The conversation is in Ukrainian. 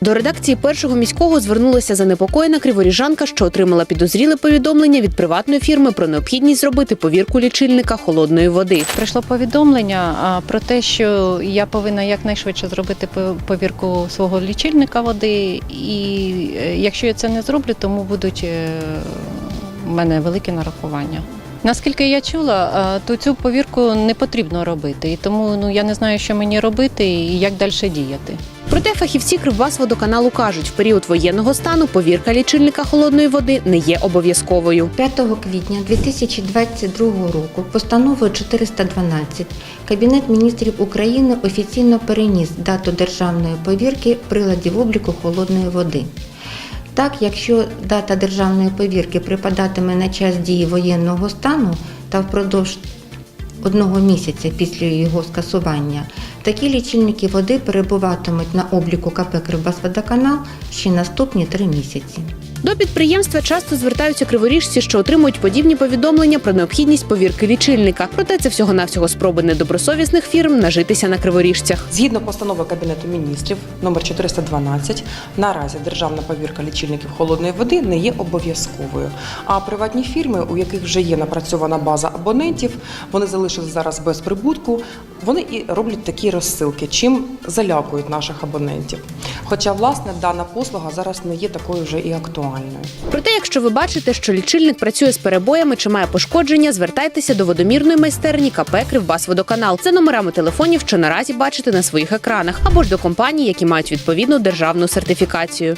До редакції першого міського звернулася занепокоєна криворіжанка, що отримала підозріле повідомлення від приватної фірми про необхідність зробити повірку лічильника холодної води. Прийшло повідомлення про те, що я повинна якнайшвидше зробити повірку свого лічильника води, і е, якщо я це не зроблю, тому будуть е, в мене великі нарахування. Наскільки я чула, то цю повірку не потрібно робити, і тому ну я не знаю, що мені робити і як далі діяти. Проте фахівці Кривбасводоканалу кажуть, в період воєнного стану повірка лічильника холодної води не є обов'язковою. 5 квітня 2022 року постановою 412 Кабінет міністрів України офіційно переніс дату державної повірки приладів обліку холодної води. Так, якщо дата державної повірки припадатиме на час дії воєнного стану та впродовж одного місяця після його скасування, такі лічильники води перебуватимуть на обліку КП «Кривбасводоканал» ще наступні три місяці. До підприємства часто звертаються криворіжці, що отримують подібні повідомлення про необхідність повірки лічильника. Проте це всього-навсього спроби недобросовісних фірм нажитися на криворіжцях. Згідно постанови Кабінету міністрів номер 412, наразі державна повірка лічильників холодної води не є обов'язковою. А приватні фірми, у яких вже є напрацьована база абонентів, вони залишились зараз без прибутку. Вони і роблять такі розсилки, чим залякують наших абонентів. Хоча, власне, дана послуга зараз не є такою вже і актуальною. Проте, якщо ви бачите, що лічильник працює з перебоями чи має пошкодження, звертайтеся до водомірної майстерні КП Кривбасводоканал за номерами телефонів, що наразі бачите на своїх екранах, або ж до компаній, які мають відповідну державну сертифікацію.